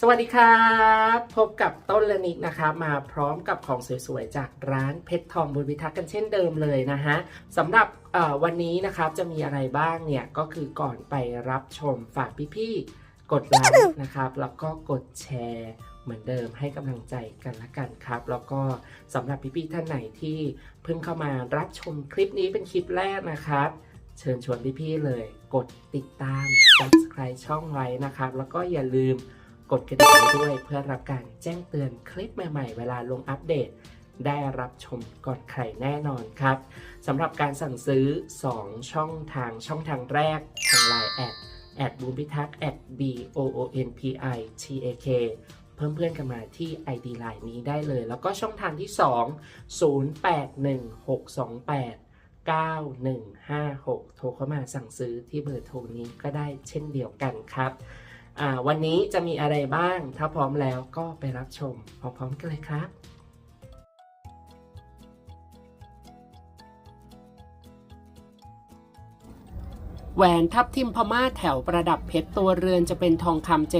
สวัสดีครับ พบกับต้นและนิกนะครับมาพร้อมกับของสวยๆ จากร้านเพชรทองบุญพิทักษ์กันเช่นเดิมเลยนะฮะสำหรับวันนี้นะครับจะมีอะไรบ้างเนี่ย ก็คือก่อนไปรับชมฝากพี่ๆ กดไลค์นะครับ แล้วก็กดแชร์เหมือนเดิมให้กำลังใจกันละกันครับ แล้วก็สำหรับพี่ๆท่านไหนที่เพิ่งเข้ามารับชมคลิปนี้เป็นคลิปแรกนะครับเชิญชวนพี่ๆเลย กดติดตาม subscribe ช่องไว้นะครับ แล้วก็อย่าลืม กดกระดิ่งด้วยเพื่อรับการแจ้งเตือนคลิปใหม่ๆ เวลาลงอัปเดต ได้รับชมก่อนใครแน่นอนครับสำหรับการสั่งซื้อ 2 ช่องทางช่องทางแรกทาง Line แอดแอดบูมพิทักษ์แอด b o o n p i t a k เพิ่มเพื่อนกันมาที่ ID Line นี้ได้เลย แล้วก็ช่องทางที่ 2 081628 9156 โทรเข้ามาสั่งซื้อที่เบอร์โทรนี้ก็ได้เช่นเดียวกันครับ วันนี้จะมีอะไรบ้าง ถ้าพร้อมแล้วก็ไปรับชมพร้อมๆกันเลยครับแหวนทับทิมพม่าแถวประดับเพชรตัวเรือนจะเป็นทองคำ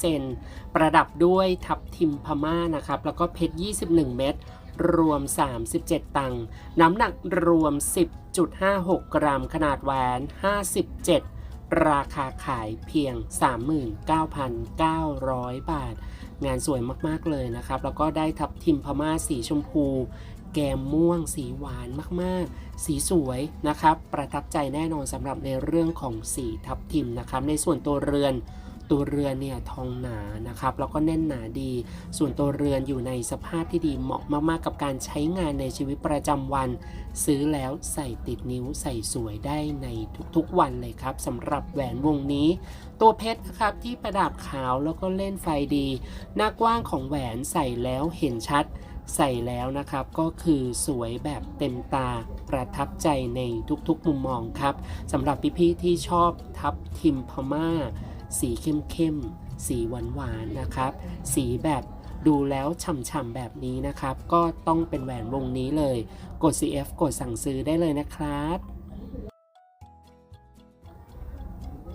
75%ประดับด้วยทับทิมพม่านะครับ แล้วก็เพชร 21 เม็ด รวม 37 ตังค์ น้ำหนักรวม 10.56 กรัม ขนาดแหวน 57 ราคาขายเพียง 39,900 บาท งานสวยมากๆเลยนะครับ แล้วก็ได้ทับทิมพม่าสีชมพู แกมม่วงสีหวานมากๆ สีสวยนะครับ ประทับใจแน่นอนสำหรับในเรื่องของสีทับทิมนะครับ ในส่วนตัวเรือน ตัวเรือนเนี่ยทองหนานะครับแล้วก็แน่นหนาดี ส่วนตัวเรือนอยู่ในสภาพที่ดีเหมาะมากๆ กับการใช้งานในชีวิตประจำวัน ซื้อแล้วใส่ติดนิ้วใส่สวยได้ในทุกๆวันเลยครับสำหรับแหวนวงนี้ ตัวเพชรนะครับที่ประดับขาวแล้วก็เล่นไฟดี หน้ากว้างของแหวนใส่แล้วเห็นชัดใส่แล้วนะครับก็คือสวยแบบเต็มตาประทับใจในทุกๆมุมมองครับสำหรับพี่ๆที่ชอบทับทิมพม่า สีเข้มๆสีหวานๆนะครับ สีแบบดูแล้วฉ่ำๆแบบนี้นะครับ ก็ต้องเป็นแหวนวงนี้เลย กด CF กดสั่งซื้อได้เลยนะครับ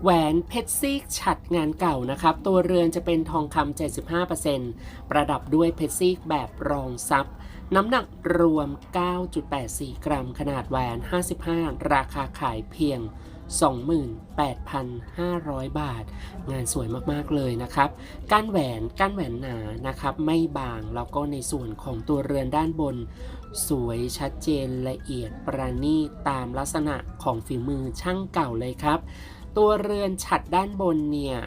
แหวนเพชรซีกฉัดงานเก่านะครับ ตัวเรือนจะเป็นทองคำ75%ประดับด้วยเพชรซีกแบบรองซับน้ำหนักรวม 9.84 กรัม ขนาดแหวน 55 ราคาขายเพียง 28,500 บาท งานสวยมากๆเลยนะครับก้านแหวนก้านแหวนหนานะครับ ไม่บางแล้วก็ในส่วนของตัวเรือนด้านบน สวยชัดเจนละเอียดประณีตตามลักษณะของฝีมือช่างเก่าเลยครับ ตัวเรือนฉัดด้านบนเนี่ย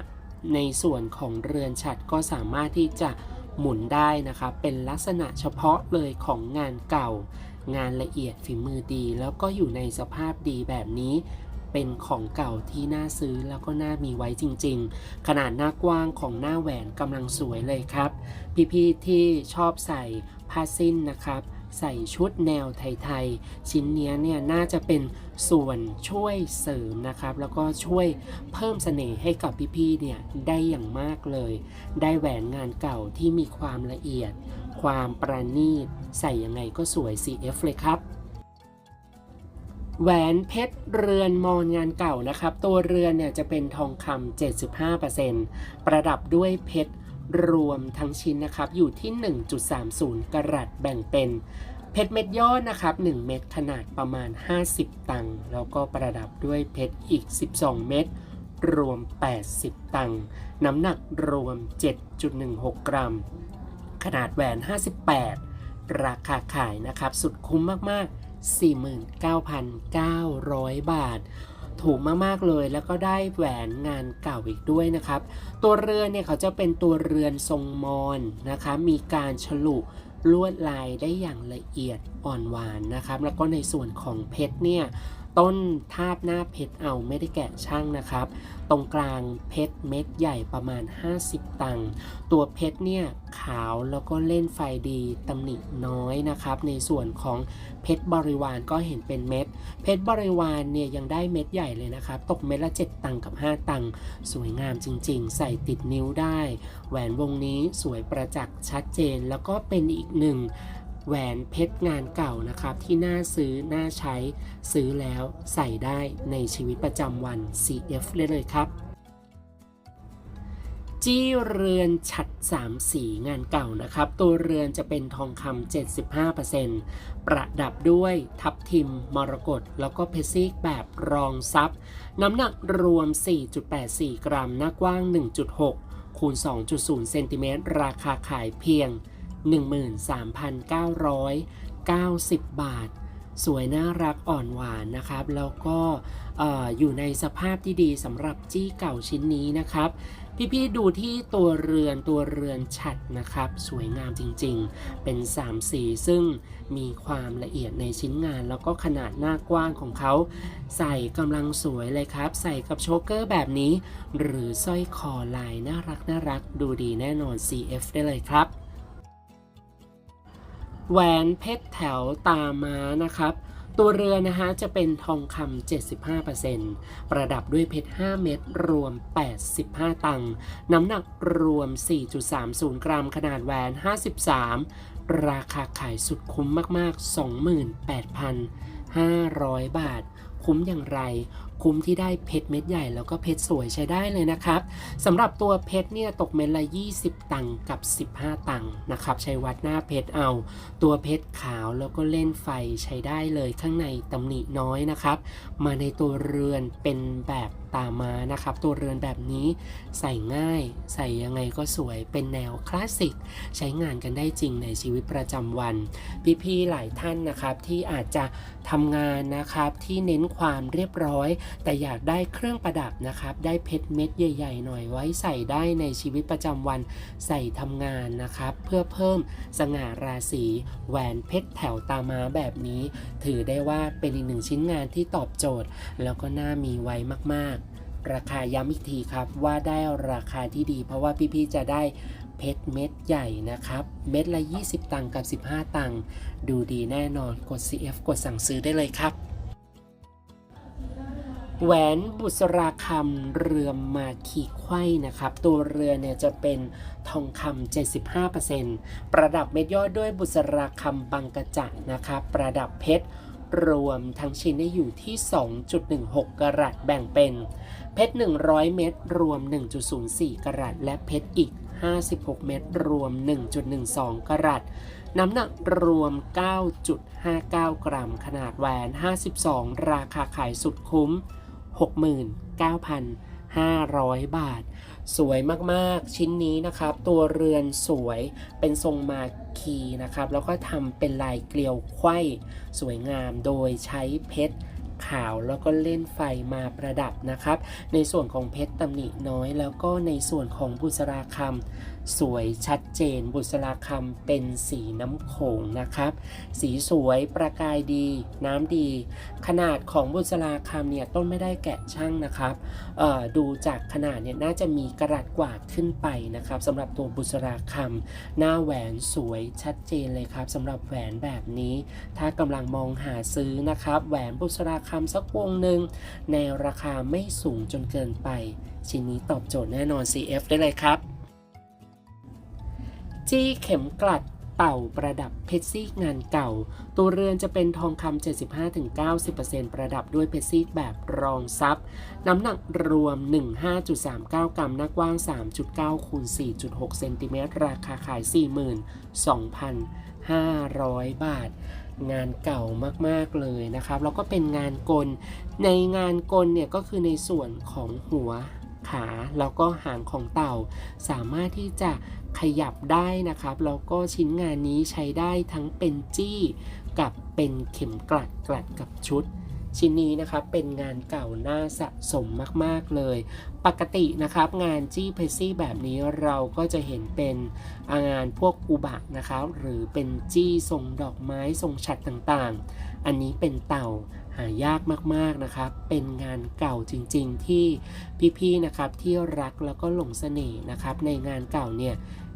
ในส่วนของเรือนฉัดก็สามารถที่จะหมุนได้นะครับเป็นลักษณะเฉพาะเลยของงานเก่า งานละเอียดฝีมือดี แล้วก็อยู่ในสภาพดีแบบนี้ เป็นของเก่าที่น่าซื้อแล้วก็น่ามีไว้จริง ๆ ขนาดหน้ากว้างของหน้าแหวนกำลังสวยเลยครับ พี่ๆที่ชอบใส่ผ้าสิ้นนะครับใส่ชุดแนวไทยๆ ชิ้นนี้เนี่ยน่าจะเป็นส่วนช่วยเสริมนะครับ แล้วก็ช่วยเพิ่มเสน่ห์ให้กับพี่ๆเนี่ยได้อย่างมากเลย ได้แหวนงานเก่าที่มีความละเอียด ความประณีต ใส่ยังไงก็สวย CF เลยครับ แหวนเพชรเรือนมอนงานเก่านะครับ ตัวเรือนเนี่ยจะเป็นทองคำ75%ประดับด้วยเพชรรวมทั้งชิ้นนะครับ อยู่ที่ 1.30 กรัตแบ่งเป็นเพชรเม็ดยอดนะครับ 1 เม็ดขนาดประมาณ 50 ตังค์แล้วก็ประดับด้วยเพชรอีก 12 เม็ดรวม 80 ตังค์น้ำหนักรวม 7.16 กรัม ขนาดแหวน 58 ราคาขายนะครับ สุดคุ้มมาก ๆ 49,900 บาท ถูกมาก ๆ เลยแล้วก็ได้แหวนงานเก่าอีกด้วยนะครับ ตัวเรือนเนี่ยเขาจะเป็นตัวเรือนทรงมอนนะคะ มีการฉลุลวดลายได้อย่างละเอียดอ่อนหวานนะครับ แล้วก็ในส่วนของเพชรเนี่ย ต้นทาบหน้าเพชรเอาไม่ได้แกะช่างนะครับ ตรงกลางเพชรเม็ดใหญ่ประมาณ 50 ตังค์ตัวเพชรเนี่ยขาวแล้วก็เล่นไฟดีตำหนิน้อยนะครับ ในส่วนของเพชรบริวารก็เห็นเป็นเม็ด เพชรบริวารเนี่ยยังได้เม็ดใหญ่เลยนะครับ ตกเม็ดละ 7 ตังค์กับ 5 ตังค์สวยงามจริงๆ ใส่ติดนิ้วได้ แหวนวงนี้สวยประจักษ์ชัดเจนแล้วก็เป็นอีกหนึ่ง แหวนเพชรงานเก่านะครับ ที่น่าซื้อน่าใช้ซื้อแล้วใส่ได้ในชีวิตประจำวัน CF เลยเลยครับ จี้เรือนฉัดสามสีงานเก่านะครับ ตัวเรือนจะเป็นทองคำ75%ประดับด้วยทับทิมมรกตแล้วก็เพชรซีกแบบรองซับน้ำหนักรวม 4.84 กรัมหน้ากว้าง 1.6คูณ2.0เซนติเมตรราคาขายเพียง 13,990 บาท สวยน่ารักอ่อนหวานนะครับ แล้วก็เอ่ออยู่ในสภาพที่ดีสำหรับจี้เก่าชิ้นนี้นะครับพี่ๆดูที่ตัวเรือนตัวเรือนฉัดนะครับ สวยงามจริงๆ เป็น 3 สีซึ่งมีความละเอียดในชิ้นงาน แล้วก็ขนาดหน้ากว้างของเขา ใส่กำลังสวยเลยครับ ใส่กับโชเกอร์แบบนี้ หรือสร้อยคอลายน่ารักน่ารักดูดีแน่นอน CF ได้เลยครับ แหวนเพชรแถวตาม้านะครับ ตัวเรือนะฮะจะเป็นทองคำ 75%ประดับด้วยเพชร 5 เม็ดรวม 85 ตังค์น้ำหนักรวม 4.30 กรัม ขนาดแหวน 53 ราคาขายสุดคุ้มมาก ๆ 28,500 บาท คุ้มอย่างไร คุ้มที่ได้เพชรเม็ดใหญ่แล้วก็เพชรสวยใช้ได้เลยนะครับสำหรับตัวเพชรเนี่ยตกเม็ดละ 20 ตังค์กับ 15 ตังค์นะครับใช้วัดหน้าเพชรเอา ตัวเพชรขาวแล้วก็เล่นไฟใช้ได้เลยข้างในตำหนิน้อยนะครับ มาในตัวเรือนเป็นแบบตามานะครับตัวเรือนแบบนี้ใส่ง่าย ใส่ยังไงก็สวยเป็นแนวคลาสสิก ใช้งานกันได้จริงในชีวิตประจำวัน พี่ๆหลายท่านนะครับที่อาจจะทำงานนะครับที่เน้นความเรียบร้อยแต่อยากได้เครื่องประดับนะครับ ได้เพชรเม็ดใหญ่ ๆ หน่อยไว้ใส่ได้ในชีวิตประจำวันใส่ทำงานนะครับ เพื่อเพิ่มสง่าราศีแหวนเพชรแถวตามาแบบนี้ ถือได้ว่าเป็นอีกหนึ่งชิ้นงานที่ตอบโจทย์ แล้วก็น่ามีไว้มากๆ ราคาย้ำอีกทีครับว่าได้ราคาที่ดี เพราะว่าพี่ๆจะได้เพชรเม็ดใหญ่นะครับ เม็ดละ 20 ตังค์กับ 15 ตังค์ดูดีแน่นอนกด CF กดสั่งซื้อได้เลยครับ แหวนบุษราคำเรือมาขีไขว้นะครับ ตัวเรือเนี่ยจะเป็นทองคำ75%ประดับเม็ดยอดด้วยบุษราคำบางกระจันะครับ ประดับเพชรรวมทั้งชิ้นได้อยู่ที่ 2.16 กรัตแบ่งเป็น เพชร 100 เม็ดรวม 1.04 กรัตและเพชรอีก 56 เม็ดรวม 1.12 กรัตน้ำหนักรวม 9.59 กรัม ขนาดแหวน 52 ราคาขายสุดคุ้ม 69,500 บาท สวยมากๆ ชิ้นนี้นะครับ ตัวเรือนสวยเป็นทรงมาคีนะครับ แล้วก็ทำเป็นลายเกลียวไขว้สวยงามโดยใช้เพชร ขาวแล้วก็เล่นไฟมาประดับนะครับ ในส่วนของเพชรตำหนิน้อย แล้วก็ในส่วนของบุษราคำสวยชัดเจน บุษราคำเป็นสีน้ำโขงนะครับ สีสวยประกายดี น้ำดี ขนาดของบุษราคำเนี่ยต้นไม่ได้แกะช่างนะครับดูจากขนาดเนี่ยน่าจะมีกระดัดกว่าขึ้นไปนะครับสำหรับตัวบุษราคำหน้าแหวนสวยชัดเจนเลยครับสำหรับแหวนแบบนี้ ถ้ากำลังมองหาซื้อนะครับ แหวนบุษราคำสักวงหนึ่งในราคาไม่สูงจนเกินไป ชิ้นนี้ตอบโจทย์แน่นอน CF ได้เลยครับ จี้เข็มกลัดเต่าประดับเพชรซีกงานเก่า ตัวเรือนจะเป็นทองคำ 75-90%ประดับด้วยเพชรซีกแบบรองซับน้ำหนักรวม 15.39 กรัมหน้ากว้าง 3.9คูณ4.6 เซนติเมตร ราคาขาย 42,500 บาท งานเก่ามากๆเลยนะครับ แล้วก็เป็นงานกล ในงานกลเนี่ยก็คือในส่วนของหัวขาแล้วก็หางของเต่า สามารถที่จะขยับได้นะครับ แล้วก็ชิ้นงานนี้ใช้ได้ทั้งเป็นจี้กับเป็นเข็มกลัดกลัดกับชุด ชิ้นนี้นะครับเป็นงานเก่าน่าสะสมมากๆเลย ปกตินะครับงานจี้เพซี่แบบนี้เราก็จะเห็นเป็นงานพวกอุบะนะครับหรือเป็นจี้ทรงดอกไม้ทรงฉัดต่างๆ อันนี้เป็นเต่าหายากมากๆนะครับ เป็นงานเก่าจริงๆที่พี่ๆนะครับที่รักแล้วก็หลงเสน่ห์นะครับ ในงานเก่าเนี่ย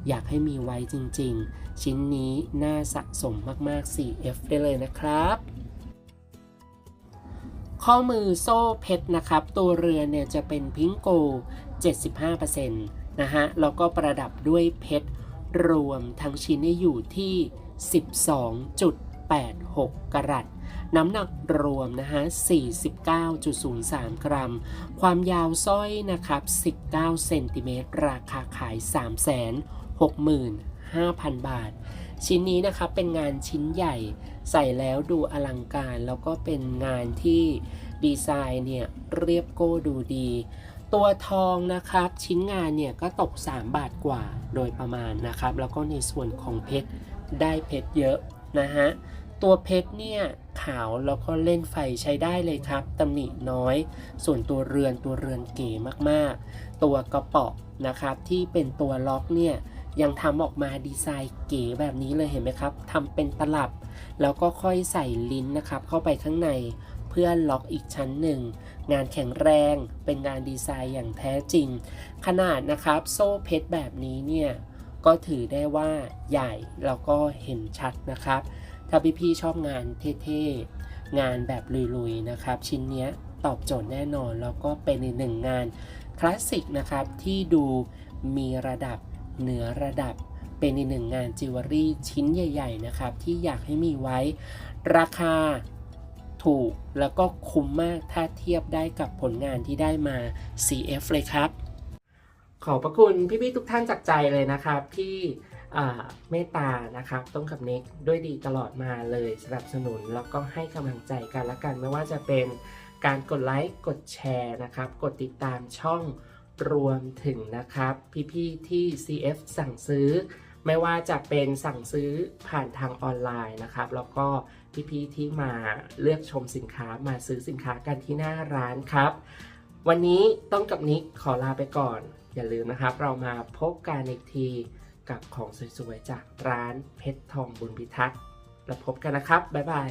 อยากให้มีไว้จริงๆ ชิ้นนี้น่าสะสมมากๆ 4F ได้เลยนะครับ ข้อมือโซ่เพชรนะครับ ตัวเรือเนี่ยจะเป็นพิงโก 75%นะฮะ แล้วก็ประดับด้วยเพชรรวมทั้งชิ้นอยู่ที่ 12.86 กรัตน้ำหนักรวมนะฮะ 49.03 กรัม ความยาวสร้อยนะครับ 19 เซนติเมตร ราคาขาย 365,000 บาท ชิ้นนี้นะครับเป็นงานชิ้นใหญ่ใส่แล้วดูอลังการ แล้วก็เป็นงานที่ดีไซน์เนี่ยเรียบโก้ดูดี ตัวทองนะครับชิ้นงานเนี่ยก็ตก 3 บาทกว่าโดยประมาณนะครับ แล้วก็ในส่วนของเพชรได้เพชรเยอะนะฮะตัวเพชรเนี่ยขาวแล้วก็เล่นไฟใช้ได้เลยครับตำหนิน้อย ส่วนตัวเรือนตัวเรือนเก๋มากๆ ตัวกระเป๋านะครับที่เป็นตัวล็อกเนี่ย ยังทำออกมาดีไซน์เก๋แบบนี้เลยเห็นไหมครับทำเป็นตลับ แล้วก็ค่อยใส่ลิ้นนะครับ เข้าไปข้างในเพื่อล็อกอีกชั้นหนึ่ง งานแข็งแรงเป็นงานดีไซน์อย่างแท้จริง ขนาดนะครับโซ่เพชรแบบนี้เนี่ยก็ถือได้ว่าใหญ่แล้วก็เห็นชัดนะครับ ถ้าพี่ๆชอบงานเท่ๆ งานแบบลุยๆนะครับ ชิ้นเนี้ยตอบโจทย์แน่นอน แล้วก็เป็นอีกหนึ่งงานคลาสสิกนะครับที่ดูมีระดับ เหนือระดับ เป็นอีกหนึ่งงานจิวเวลรี่ชิ้นใหญ่ ๆ นะครับ ที่อยากให้มีไว้ ราคาถูกแล้วก็คุ้มมากถ้าเทียบได้กับผลงานที่ได้มา CF เลยครับ ขอบพระคุณพี่ๆทุกท่านจากใจเลยนะครับที่เมตตานะครับต้องกับนิกด้วยดีตลอดมาเลยสนับสนุนแล้วก็ให้กำลังใจกันละกัน ไม่ว่าจะเป็นการกดไลค์กดแชร์นะครับ กดติดตามช่อง รวมถึงนะครับ พี่ๆที่ CF สั่งซื้อ ไม่ว่าจะเป็นสั่งซื้อผ่านทางออนไลน์นะครับ แล้วก็พี่ๆที่มาเลือกชมสินค้ามาซื้อสินค้ากันที่หน้าร้านครับ วันนี้ต้องกับนิกขอลาไปก่อน อย่าลืมนะครับ เรามาพบกันอีกทีกับของสวยๆจากร้านเพชรทองบุญพิทักษ์แล้วพบกันนะครับ บ๊ายบาย